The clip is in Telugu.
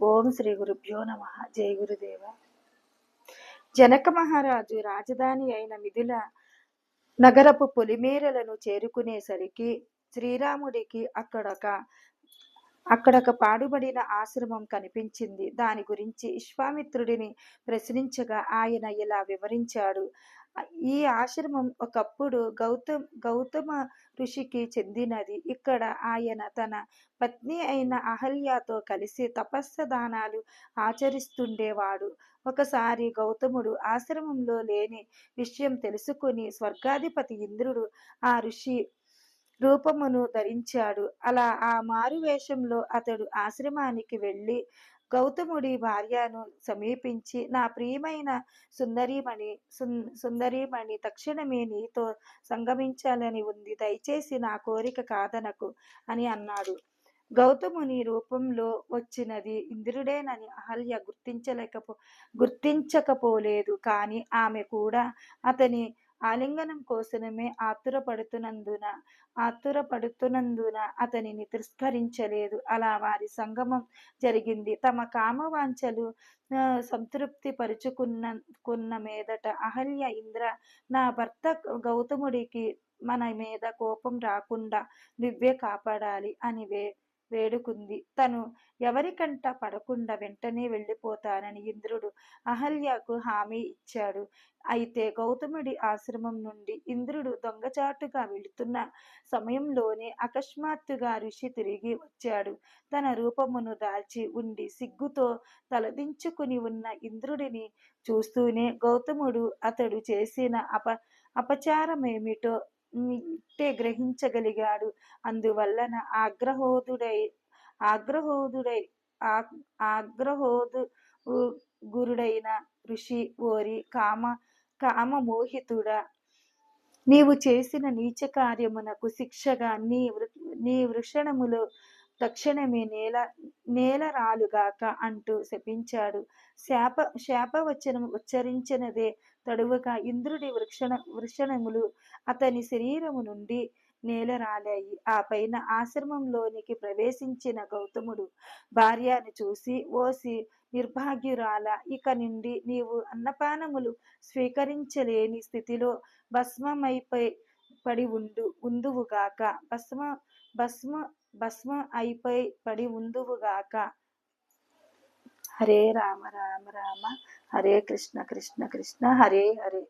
ఓం శ్రీ గురుభ్యో నమ. జయ గురుదేవ. జనక మహారాజు రాజధాని అయిన మిథుల నగరపు పొలిమేరలను చేరుకునేసరికి శ్రీరాముడికి అక్కడొక అక్కడొక పాడుబడిన ఆశ్రమం కనిపించింది. దాని గురించి విశ్వామిత్రుడిని ప్రశ్నించగా ఆయన ఇలా వివరించాడు. ఈ ఆశ్రమం ఒకప్పుడు గౌతమ్ గౌతమ ఋషికి చెందినది. ఇక్కడ ఆయన తన పత్ని అయిన అహల్యతో కలిసి తపస్సు దానాలు ఆచరిస్తుండేవాడు. ఒకసారి గౌతముడు ఆశ్రమంలో లేని విషయం తెలుసుకుని స్వర్గాధిపతి ఇంద్రుడు ఆ ఋషి రూపమును ధరించాడు. అలా ఆ మారు వేషంలో అతడు ఆశ్రమానికి వెళ్ళి గౌతముడి భార్యను సమీపించి నా ప్రియమైన సుందరీమణి సున్- సుందరీమణి తక్షణమే నీతో సంగమించాలని ఉంది. దయచేసి నా కోరిక కాదనకు అని అన్నాడు. గౌతముని రూపంలో వచ్చినది ఇంద్రుడేనని అహల్య గుర్తించలేకపో గుర్తించకపోలేదు. కానీ ఆమె కూడా అతని ఆలింగనం కోసమే ఆతురపడుతున్నందున ఆతురపడుతున్నందున అతనిని తిరస్కరించలేదు. అలా వారి సంగమం జరిగింది. తమ కామవాంఛలు సంతృప్తి పరుచుకున్న కున్న మీదట అహల్య ఇంద్ర నా భర్త గౌతముడికి మన మీద కోపం రాకుండా నువ్వే కాపాడాలి అని వే వేడుకుంది. తను ఎవరికంట పడకుండా వెంటనే వెళ్ళిపోతానని ఇంద్రుడు అహల్యకు హామీ ఇచ్చాడు. అయితే గౌతముడి ఆశ్రమం నుండి ఇంద్రుడు దొంగచాటుగా వెళుతున్న సమయంలోనే అకస్మాత్తుగా ఋషి తిరిగి వచ్చాడు. తన రూపమును దాల్చి ఉండి సిగ్గుతో తలదించుకుని ఉన్న ఇంద్రుడిని చూస్తూనే గౌతముడు అతడు చేసిన అప అపచారమేమిటో ఇట్టే గ్రహించగలిగాడు. అందువలన ఆగ్రహోదుడై ఆగ్రహోదుడై ఆ- ఆగ్రహోదు గురుడైన ఋషి ఓరి కామ కామ మోహితుడా నీవు చేసిన నీచ కార్యమునకు శిక్షగా నీ వృ నీ వృషణములో తక్షణమే నేల నేలరాలుగాక అంటూ శపించాడు. శాప శాపవచనం ఉచ్చరించినదే తడువుగా ఇంద్రుడి వృక్షణ వృషణములు అతని శరీరము నుండి నేలరాలాయి. ఆ పైన ఆశ్రమంలోనికి ప్రవేశించిన గౌతముడు భార్యను చూసి ఓసి నిర్భాగ్యురాల ఇక నుండి నీవు అన్నపానములు స్వీకరించలేని స్థితిలో భస్మమైపై పడి ఉండు ఉందువుగాక. భస్మ భస్మ భస్మ అయిపోయి పడి ఉందువుగాక హరే రామ రామ రామ. హరే కృష్ణ కృష్ణ కృష్ణ. హరే హరే.